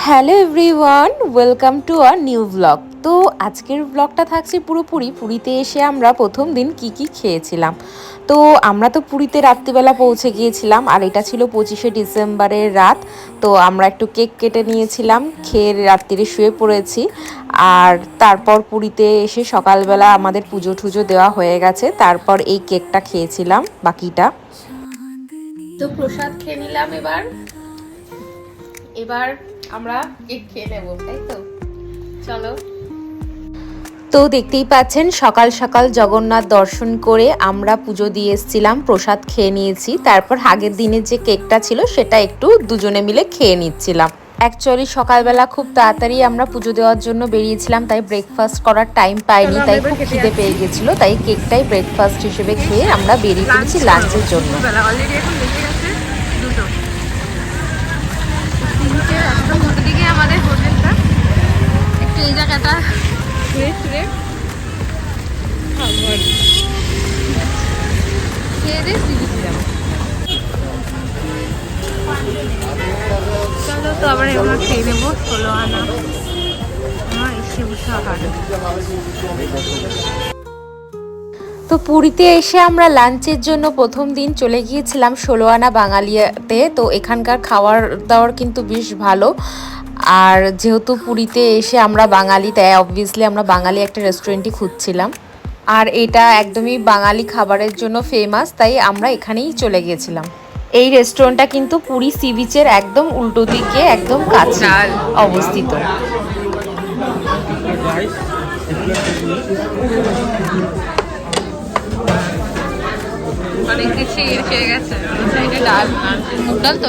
Hello everyone, welcome to our new blog. তো আজকের ব্লগটা থাকছে পুরোপুরি পুরীতে এসে আমরা প্রথম দিন কি কি খেয়েছিলাম। তো আমরা তো পুরীতে রাত্রিবেলা পৌঁছে গিয়েছিলাম, আর এটা ছিল পঁচিশে ডিসেম্বরের রাত। তো আমরা একটু কেক কেটে নিয়েছিলাম, খেয়ে রাত্রিরে শুয়ে পড়েছি। আর তারপর পুরীতে এসে সকালবেলা আমাদের পুজো টুজো দেওয়া হয়ে গেছে, তারপর এই কেকটা খেয়েছিলাম, বাকিটা। তো প্রসাদ খেয়ে নিলাম এবার। এবার আমরা কেক খেয়ে নেব তাই তো? চলো। তো দেখতেই পাচ্ছেন সকাল সকাল জগন্নাথ দর্শন করে আমরা পুজো দিয়ে এসেছিলাম প্রসাদ খেয়ে নিয়েছি। তারপর আগের দিনে যে কেকটা ছিল সেটা একটু দুজনে মিলে খেয়ে নিচ্ছিলাম। অ্যাকচুয়ালি সকালবেলা খুব তাড়াতাড়ি আমরা পুজো দেওয়ার জন্য বেরিয়েছিলাম তাই ব্রেকফাস্ট করার টাইম পাইনি তাই খুব খিদে পেয়ে গেছিল তাই কেকটাই ব্রেকফাস্ট হিসেবে খেয়ে আমরা বেরিয়ে পড়েছি লাঞ্চের জন্য। তো তো পুরীতে এসে আমরা লাঞ্চের জন্য প্রথম দিন চলে গিয়েছিলাম ষোলো আনা বাঙালিয়াতে, তো এখানকার খাওয়ার দাওয়ার কিন্তু বেশ ভালো। আর যেহেতু পুরীতে এসে আমরা বাঙালি, তাই অবভিয়াসলি আমরা বাঙালি একটা রেস্টুরেন্টই খুঁজছিলাম। আর এটা একদমই বাঙালি খাবারের জন্য ফেমাস তাই আমরা এখানেই চলে গিয়েছিলাম এই রেস্টুরেন্টটা কিন্তু পুরী সি বিচের একদম উল্টো দিকে, একদম কাছে অবস্থিত। অনেক কিছু গেছে। ডাল ডাল তো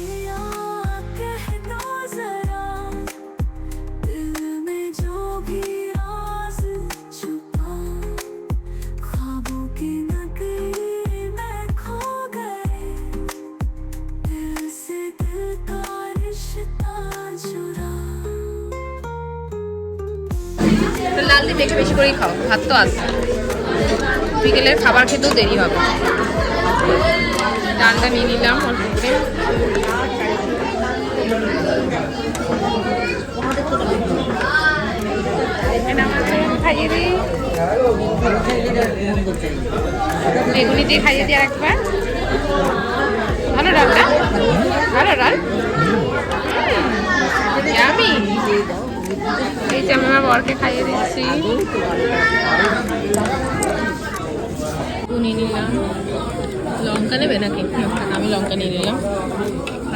লাল দিয়ে বেশি বেশি করেই খাও, ভাত তো আছে। বিকেলের খাবার খেতেও দেরি হবে। ডালটা নিয়ে নিলাম খাইয়ে দিই বেগুনি দিয়ে খাইয়ে দিই আরেকবার। ভালো ডালটা ভালো ডাল আমি যে আমি আমার বরকে খাইয়ে দিচ্ছি নিয়ে নিলাম। লঙ্কা নেবে নাকি? আমি লঙ্কা নিয়ে নিলাম।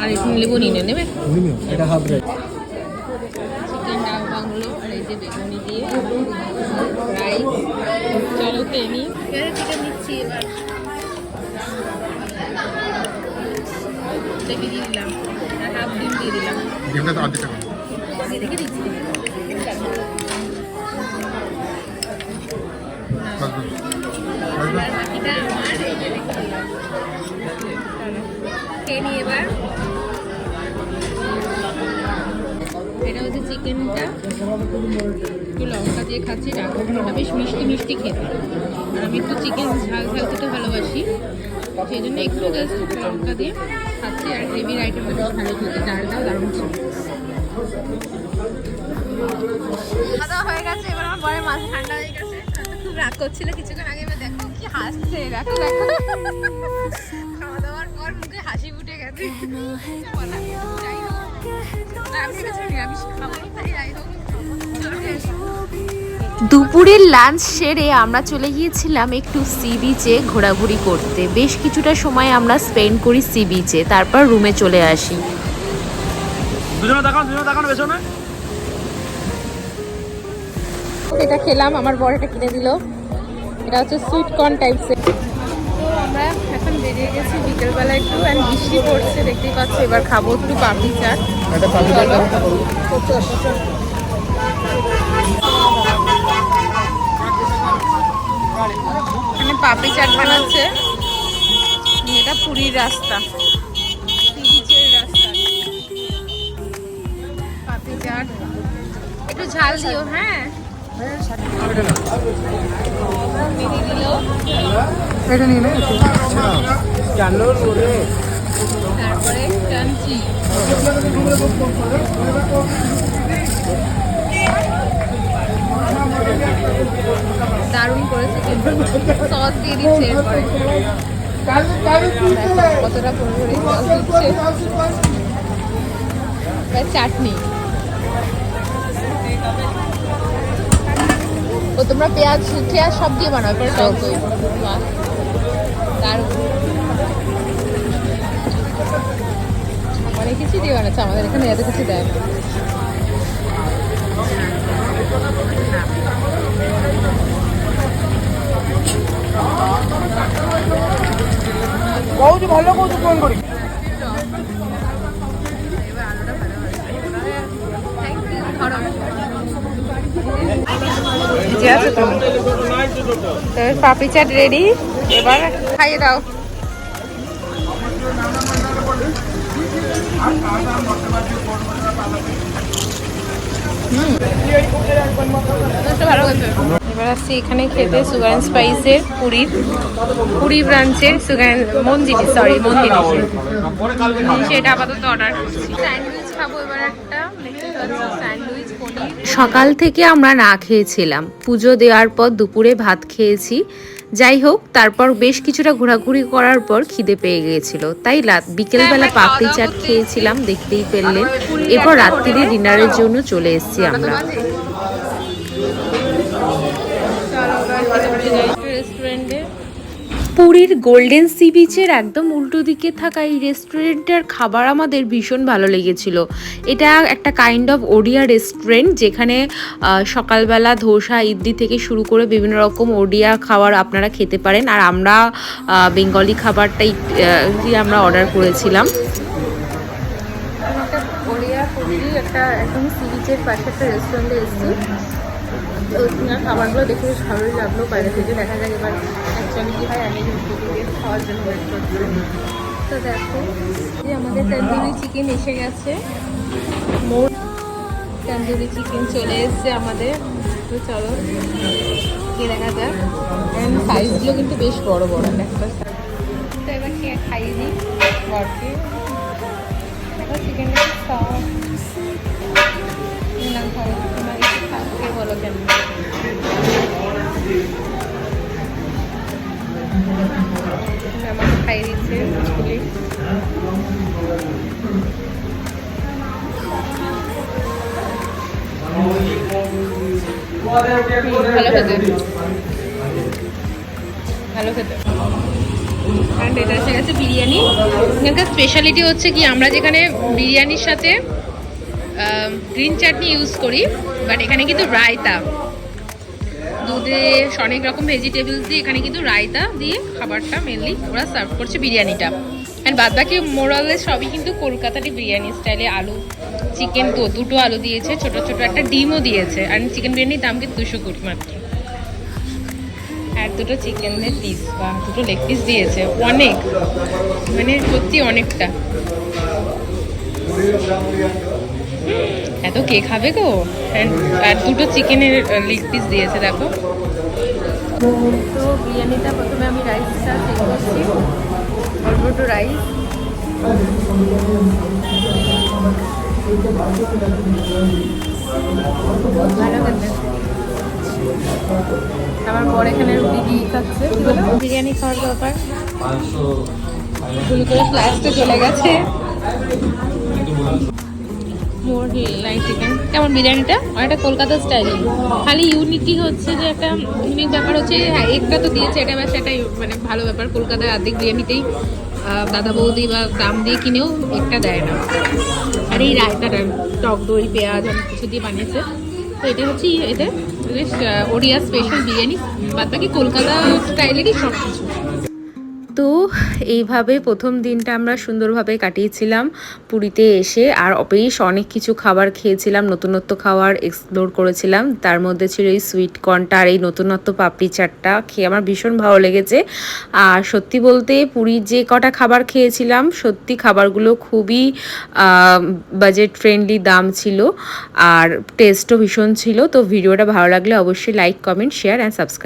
আর একটু লেবু নিয়ে নেবে? চিকেন ডাল বাংলো আর এই যে বেগুনি দিয়ে রাইস। চলো খেয়ে নিই চিকেন নিচ্ছি এবার দেখে দিয়ে দিলাম। আর হাফ ডিম দিয়ে দিলাম। ডিমটা তো। দেখে দিচ্ছি। এটা হচ্ছে চিকেনটা। একটু লঙ্কা দিয়ে খাচ্ছি বেশ মিষ্টি মিষ্টি খেতে। আর আমি একটু চিকেন ঝাল ঝাল ভালোবাসি, সেই জন্য একটু লঙ্কা দিয়ে খাচ্ছি। আর গ্রেভির আইটেমটা বেশ ভালো দারুণ ছিল। খাওয়া হয়ে গেছে, এবার আমার বরের মাথা ঠান্ডা রাগ করছিল কিছুক্ষণ আগে এবার দেখো কি হাসছে দেখো দেখো। খাওয়া দাওয়ার পর মুখে হাসি ফুটে গেছে। দুপুরের লাঞ্চ সেরে আমরা চলে গিয়েছিলাম একটু সি বিচে ঘোরাঘুরি করতে। বেশ কিছুটা সময় আমরা স্পেন্ড করি সি বিচে তারপর রুমে চলে আসি। দুজনে দেখানো দুজনে দেখানো পেছনে? এটা খেলাম আমার বর এটা কিনে দিল। এটা হচ্ছে সুইট কর্ন টাইপসের তো আমরা এখন বেরিয়ে গেছি বিকেলবেলা একটু অ্যান্ড বৃষ্টি পড়ছে দেখতেই পাচ্ছ। এবার খাব একটু পাপড়ি চাট এখানে পাপড়ি চাট বানাচ্ছে। পুরীর রাস্তা। বিচের রাস্তা। পাপড়ি চাট। একটু ঝাল দিও হ্যাঁ? মেরে দিলো তারপরে ক্রাঞ্চি দারুণ করেছে সস দিয়ে দিচ্ছে এরপরে। কতটা পরিমাণে সস দিচ্ছে। চাটনি। ও তোমরা পেঁয়াজ পেঁয়াজ সব দিয়ে বানাও এরপরে টক দই বাহ, দারুণ অনেক কিছু দিয়ে বানাচ্ছে আমাদের এখানে এত কিছু দেয় না କହୁଛି ଭଲ କହୁଛୁ ଫୋନ କରି আছে তো। পাপড়ি চাট রেডি এবার খাইয়ে দাও। এবার আসছি এখানে খেতে সুগার অ্যান্ড স্পাইসের পুরীর। পুরী ব্রাঞ্চের সুগার মন্দির সরি মন্দির। সেটা আপাতত অর্ডার করছি। স্যান্ডউইচ খাব এবার একটা। দেখতে সকাল থেকে আমরা না খেয়েছিলাম। পুজো দেওয়ার পর দুপুরে ভাত খেয়েছি। যাই হোক, তারপর বেশ কিছুটা ঘোরাঘুরি করার পর খিদে পেয়ে গিয়েছিল। তাই বিকেলবেলা পাপড়ি চাট খেয়েছিলাম, দেখতেই পেলেন। এরপর রাত্রিরে ডিনারের জন্য চলে এসেছি আমরা। পুরীর গোল্ডেন সি বিচের একদম উল্টো দিকে থাকা এই রেস্টুরেন্টের খাবার আমাদের ভীষণ ভালো লেগেছিল। এটা একটা কাইন্ড অফ ওডিয়া রেস্টুরেন্ট যেখানে সকালবেলা ধোসা, ইডলি থেকে শুরু করে বিভিন্ন রকম ওডিয়া খাবার আপনারা খেতে পারেন। আর আমরা বেঙ্গলি খাবারটাই আমরা অর্ডার করেছিলাম। একটা একদম সি বিচের পাশে একটা রেস্টুরেন্টে এসেছি। খাবারগুলো দেখে বেশ ভালোই লাগল। বাইরে থেকে দেখা যাক এবার অ্যাকচুয়ালি কী হয়, আমি খাওয়ার জন্য ওয়েট করছি। তো দেখো, এই আমাদের তন্দুরি চিকেন এসে গেছে। মোট তন্দুরি চিকেন চলে এসেছে আমাদের। তো চলো খেয়ে দেখা যাক। সাইজগুলো কিন্তু বেশ বড় বড়, একটা তো এবার খেয়ে খাইয়ে দিই বরকে দেখো চিকেনটা সফট নিলাম খাব তোমার বলো কেন দিচ্ছে। ভালো খেতে ভালো খেতে অ্যান্ড এটা এসে গেছে বিরিয়ানি এখানকার স্পেশালিটি হচ্ছে কি আমরা যেখানে বিরিয়ানির সাথে গ্রিন চাটনি ইউজ করি বাট এখানে কিন্তু রায়তা। দুধে অনেক রকম ভেজিটেবলস দিয়ে এখানে কিন্তু রায়তা দিয়ে খাবারটা মেনলি ওরা সার্ভ করছে বিরিয়ানিটা। অ্যান্ড বাদ বাকি মোরালে সবই কিন্তু কলকাতারই বিরিয়ানি স্টাইলে আলু চিকেন তো দুটো আলু দিয়েছে, ছোট ছোট একটা ডিমও দিয়েছে। আর চিকেন বিরিয়ানির দাম কিন্তু দুশো কুড়ি মাত্র। আর দুটো চিকেনের পিস বা দুটো লেগ পিস দিয়েছে। অনেক। মানে সত্যি অনেকটা। এত কে খাবে গো? আর দুটো চিকেনের লেগ পিস দিয়েছে দেখো। তো বিরিয়ানিটা প্রথমে আমি রাইসটা চেক করছি। অল্প একটু রাইস ভালো আমার পর এখানে রুটি দিয়ে খাচ্ছে। বিরিয়ানি খাওয়ার ব্যাপার। ভুল করে ফ্লাস্টে চলে গেছে। মোর লাইট চিকেন কেমন বিরিয়ানিটা? অনেকটা কলকাতা স্টাইল খালি ইউনিটি হচ্ছে যে একটা ইউনিক ব্যাপার হচ্ছে হ্যাঁ একটা তো দিয়েছে, এটা ব্যাস একটা মানে ভালো ব্যাপার। কলকাতার আর্ধেক বিরিয়ানিতেই দাদা বৌদি বা দাম দিয়ে কিনেও একটা দেয় না। আর এই রায়তাটা, টক দই, পেঁয়াজ অনেক কিছু দিয়ে বানিয়েছে। তো এটা হচ্ছে এদের বেশ ওড়িয়া স্পেশাল বিরিয়ানি। বাদ বাকি কলকাতা স্টাইলেরই সব কিছু তো এইভাবে প্রথম দিনটা আমরা সুন্দরভাবে কাটিয়েছিলাম পুরীতে এসে। আর বেশ অনেক কিছু খাবার খেয়েছিলাম, নতুনত্ব খাবার এক্সপ্লোর করেছিলাম। তার মধ্যে ছিল এই সুইট কর্নটা আর এই নতুনত্ব পাপড়ি চাটটা, খেয়ে আমার ভীষণ ভালো লেগেছে। আর সত্যি বলতে পুরীর যে কটা খাবার খেয়েছিলাম, সত্যি খাবারগুলো খুবই বাজেট ফ্রেন্ডলি দাম ছিল আর টেস্টও ভীষণ ছিল। তো ভিডিওটা ভালো লাগলে অবশ্যই like comment share and subscribe